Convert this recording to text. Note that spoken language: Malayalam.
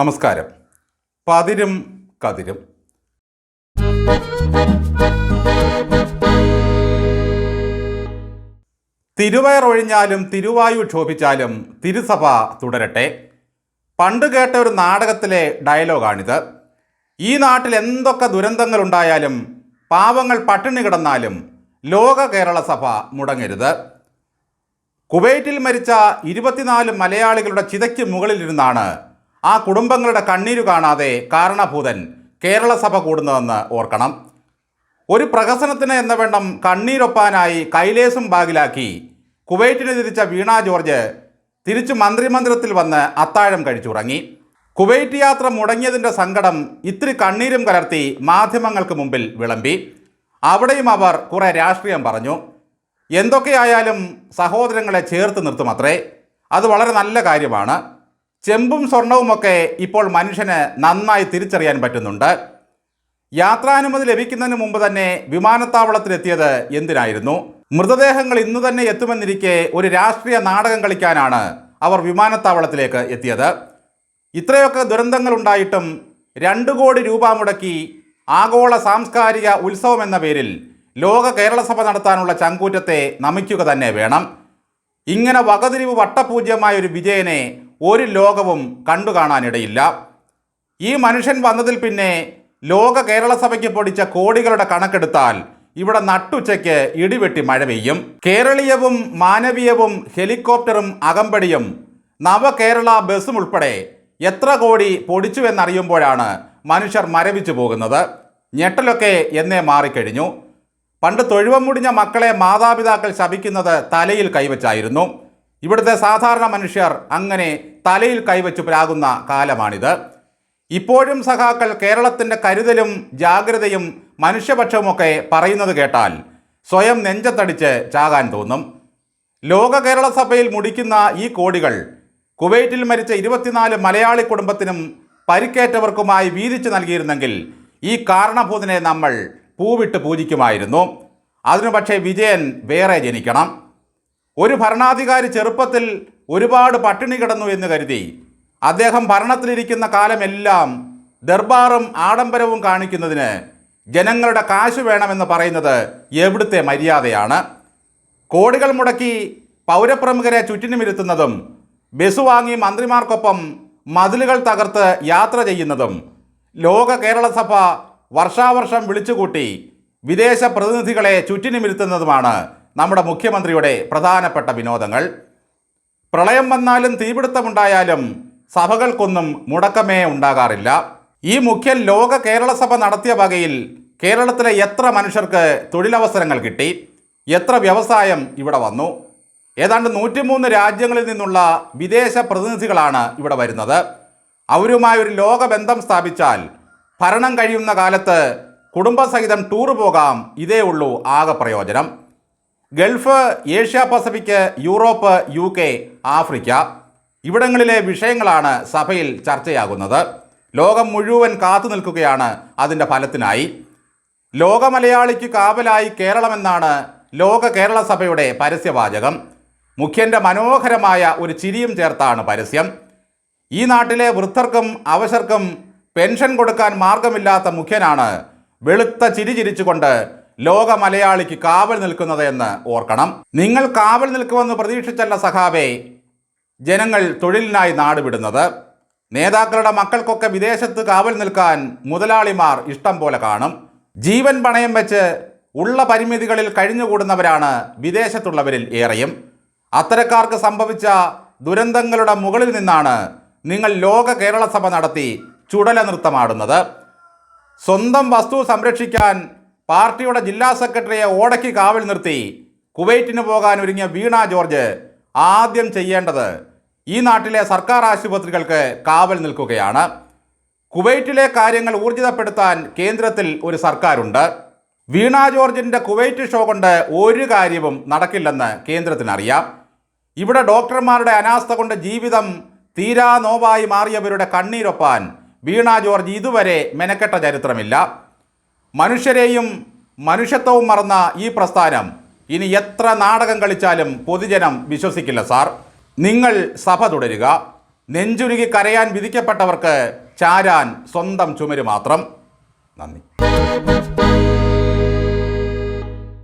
നമസ്കാരം. പതിരും കതിരും. തിരുവയറൊഴിഞ്ഞാലും തിരുവായു ക്ഷോഭിച്ചാലും തിരുസഭ തുടരട്ടെ. പണ്ട് കേട്ട ഒരു നാടകത്തിലെ ഡയലോഗാണിത്. ഈ നാട്ടിൽ എന്തൊക്കെ ദുരന്തങ്ങളുണ്ടായാലും പാവങ്ങൾ പട്ടിണി കിടന്നാലും ലോക കേരള സഭ മുടങ്ങരുത്. കുവൈറ്റിൽ മരിച്ച ഇരുപത്തിനാല് മലയാളികളുടെ ചിതയ്ക്ക് മുകളിലിരുന്നാണ് ആ കുടുംബങ്ങളുടെ കണ്ണീരു കാണാതെ കാരണഭൂതൻ കേരളസഭ കൂടുന്നതെന്ന് ഓർക്കണം. ഒരു പ്രഹസനത്തിന് എന്ന വേണം കണ്ണീരൊപ്പാനായി കൈലേസും ബാഗിലാക്കി കുവൈറ്റിന് തിരിച്ച വീണ ജോർജ് തിരിച്ചു മന്ത്രിമന്ദിരത്തിൽ വന്ന് അത്താഴം കഴിച്ചുറങ്ങി. കുവൈറ്റ് യാത്ര മുടങ്ങിയതിന്റെ സങ്കടം ഇത്തിരി കണ്ണീരും കലർത്തി മാധ്യമങ്ങൾക്ക് മുമ്പിൽ വിളമ്പി. അവിടെയും അവർ കുറെ രാഷ്ട്രീയം പറഞ്ഞു. എന്തൊക്കെയായാലും സഹോദരങ്ങളെ ചേർത്ത് നിർത്തുമത്രേ അത് വളരെ നല്ല കാര്യമാണ്. ചെമ്പും സ്വർണവുമൊക്കെ ഇപ്പോൾ മനുഷ്യന് നന്നായി തിരിച്ചറിയാൻ പറ്റുന്നുണ്ട്. യാത്രാനുമതി ലഭിക്കുന്നതിന് മുമ്പ് തന്നെ വിമാനത്താവളത്തിലെത്തിയത് എന്തിനായിരുന്നു? മൃതദേഹങ്ങൾ ഇന്ന് തന്നെ എത്തുമെന്നിരിക്കെ ഒരു രാഷ്ട്രീയ നാടകം കളിക്കാനാണ് അവർ വിമാനത്താവളത്തിലേക്ക് എത്തിയത്. ഇത്രയൊക്കെ ദുരന്തങ്ങൾ ഉണ്ടായിട്ടും രണ്ട് കോടി രൂപ മുടക്കി ആഗോള സാംസ്കാരിക ഉത്സവം എന്ന പേരിൽ ലോക കേരള സഭ നടത്താനുള്ള ചങ്കൂറ്റത്തെ നമിക്കുക തന്നെ വേണം. ഇങ്ങനെ വകതിരിവ് വട്ടപൂജ്യമായ ഒരു വിജയനെ ഒരു ലോകവും കണ്ടു കാണാനിടയില്ല ഈ മനുഷ്യൻ വന്നതിൽ പിന്നെ ലോക കേരള സഭയ്ക്ക് പൊടിച്ച കോടികളുടെ കണക്കെടുത്താൽ ഇവിടെ നട്ടുച്ചയ്ക്ക് ഇടിവെട്ടി മഴ പെയ്യും. കേരളീയവും മാനവീയവും ഹെലികോപ്റ്ററും അകമ്പടിയും നവകേരള ബസ്സും ഉൾപ്പെടെ എത്ര കോടി പൊടിച്ചു എന്നറിയുമ്പോഴാണ് മനുഷ്യർ മരവിച്ചു പോകുന്നത്. ഞെട്ടലൊക്കെ എന്നേ മാറിക്കഴിഞ്ഞു. പണ്ട് തൊഴുവം മുടിഞ്ഞ മക്കളെ മാതാപിതാക്കൾ ശപിക്കുന്നത് തലയിൽ കൈവച്ചായിരുന്നു. ഇവിടുത്തെ സാധാരണ മനുഷ്യർ അങ്ങനെ തലയിൽ കൈവച്ചു പ്രാകുന്ന കാലമാണിത്. ഇപ്പോഴും സഖാക്കൾ കേരളത്തിന്റെ കരുതലും ജാഗ്രതയും മനുഷ്യപക്ഷവുമൊക്കെ പറയുന്നത് കേട്ടാൽ സ്വയം നെഞ്ചത്തടിച്ച് ചാകാൻ തോന്നും. ലോക കേരള സഭയിൽ മുടിക്കുന്ന ഈ കോടികൾ കുവൈറ്റിൽ മരിച്ച ഇരുപത്തിനാല് മലയാളി കുടുംബത്തിനും പരിക്കേറ്റവർക്കുമായി വീതിച്ചു നൽകിയിരുന്നെങ്കിൽ ഈ കാരണഭൂതനെ നമ്മൾ പൂവിട്ട് പൂജിക്കുമായിരുന്നു. അതിനു പക്ഷേ വിജയൻ വേറെ ജനിക്കണം. ഒരു ഭരണാധികാരി ചെറുപ്പത്തിൽ ഒരുപാട് പട്ടിണി കിടന്നു എന്ന് കരുതി. അദ്ദേഹം ഭരണത്തിലിരിക്കുന്ന കാലമെല്ലാം ദർബാറും ആഡംബരവും കാണിക്കുന്നതിന് ജനങ്ങളുടെ കാശ് വേണമെന്ന് പറയുന്നത് എവിടുത്തെ മര്യാദയാണ്? കോടികൾ മുടക്കി പൗരപ്രമുഖരെ ചുറ്റിനുമിരുത്തുന്നതും ബസ് വാങ്ങി മന്ത്രിമാർക്കൊപ്പം മതിലുകൾ തകർത്ത് യാത്ര ചെയ്യുന്നതും ലോക കേരള സഭ വർഷാവർഷം വിളിച്ചുകൂട്ടി വിദേശ പ്രതിനിധികളെ ചുറ്റിനുമിരുത്തുന്നതുമാണ് നമ്മുടെ മുഖ്യമന്ത്രിയുടെ പ്രധാനപ്പെട്ട വിനോദങ്ങൾ. പ്രളയം വന്നാലും തീപിടുത്തമുണ്ടായാലും സഭകൾക്കൊന്നും മുടക്കമേ ഉണ്ടാകാറില്ല. ഈ മുഖ്യൻ ലോക കേരള സഭ നടത്തിയ വകയിൽ കേരളത്തിലെ എത്ര മനുഷ്യർക്ക് തൊഴിലവസരങ്ങൾ കിട്ടി? എത്ര വ്യവസായം ഇവിടെ വന്നു? ഏതാണ്ട് നൂറ്റിമൂന്ന് രാജ്യങ്ങളിൽ നിന്നുള്ള വിദേശ പ്രതിനിധികളാണ് ഇവിടെ വരുന്നത്. അവരുമായി ഒരു ലോകബന്ധം സ്ഥാപിച്ചാൽ ഭരണം കഴിയുന്ന കാലത്ത് കുടുംബസഹിതം ടൂർ പോകാം ഇതേ ഉള്ളൂ ആകെ പ്രയോജനം. Gulf Asia Pacific Europe U K Africa ഇവിടങ്ങളിലെ വിഷയങ്ങളാണ് സഭയിൽ ചർച്ചയാകുന്നത്. ലോകം മുഴുവൻ കാത്തു നിൽക്കുകയാണ് അതിന്റെ ഫലത്തിനായി. ലോകമലയാളിക്ക് കാവലായി കേരളമെന്നാണ് ലോക കേരള സഭയുടെ പരസ്യവാചകം. മുഖ്യന്റെ മനോഹരമായ ഒരു ചിരിയും ചേർത്താണ് പരസ്യം. ഈ നാട്ടിലെ വൃദ്ധർക്കും അവശർക്കും പെൻഷൻ കൊടുക്കാൻ മാർഗമില്ലാത്ത മുഖ്യനാണ് വെളുത്ത ചിരി ചിരിച്ചുകൊണ്ട് ലോക മലയാളിക്ക് കാവൽ നിൽക്കുന്നത് എന്ന് ഓർക്കണം. നിങ്ങൾ കാവൽ നിൽക്കുമെന്ന് പ്രതീക്ഷിച്ചല്ല സഹാബേ. ജനങ്ങൾ തൊഴിലിനായി നാടുവിടുന്നത്. നേതാക്കളുടെ മക്കൾക്കൊക്കെ വിദേശത്ത് കാവൽ നിൽക്കാൻ മുതലാളിമാർ ഇഷ്ടം പോലെ കാണും. ജീവൻ പണയം വെച്ച് ഉള്ള പരിമിതികളിൽ കഴിഞ്ഞുകൂടുന്നവരാണ് വിദേശത്തുള്ളവരിൽ ഏറെയും. അത്തരക്കാർക്ക് സംഭവിച്ച ദുരന്തങ്ങളുടെ മുകളിൽ നിന്നാണ് നിങ്ങൾ ലോക കേരള സഭ നടത്തി ചുടല നൃത്തമാടുന്നത് സ്വന്തം വസ്തു സംരക്ഷിക്കാൻ പാർട്ടിയുടെ ജില്ലാ സെക്രട്ടറിയെ ഓടയ്ക്ക് കാവൽ നിർത്തി. കുവൈറ്റിന് പോകാൻ ഒരുങ്ങിയ വീണ ജോർജ് ആദ്യം ചെയ്യേണ്ടത് ഈ നാട്ടിലെ സർക്കാർ ആശുപത്രികൾക്ക് കാവൽ നിൽക്കുകയാണ്. കുവൈറ്റിലെ കാര്യങ്ങൾ ഊർജിതപ്പെടുത്താൻ കേന്ദ്രത്തിൽ ഒരു സർക്കാരുണ്ട്. വീണ ജോർജിന്റെ കുവൈറ്റ് ഷോ കൊണ്ട് ഒരു കാര്യവും നടക്കില്ലെന്ന് കേന്ദ്രത്തിനറിയാം. ഇവിടെ ഡോക്ടർമാരുടെ അനാസ്ഥ കൊണ്ട് ജീവിതം തീരാ നോവായി മാറിയവരുടെ കണ്ണീരൊപ്പാൻ വീണ ജോർജ് ഇതുവരെ മെനക്കെട്ട ചരിത്രമില്ല. മനുഷ്യരെയും മനുഷ്യത്വവും മറന്ന ഈ പ്രസ്ഥാനം ഇനി എത്ര നാടകം കളിച്ചാലും പൊതുജനം വിശ്വസിക്കില്ല സാർ. നിങ്ങൾ സഭ തുടരുക. നെഞ്ചുരുകി കരയാൻ വിധിക്കപ്പെട്ടവർക്ക് ചാരാൻ സ്വന്തം ചുമര് മാത്രം. നന്ദി.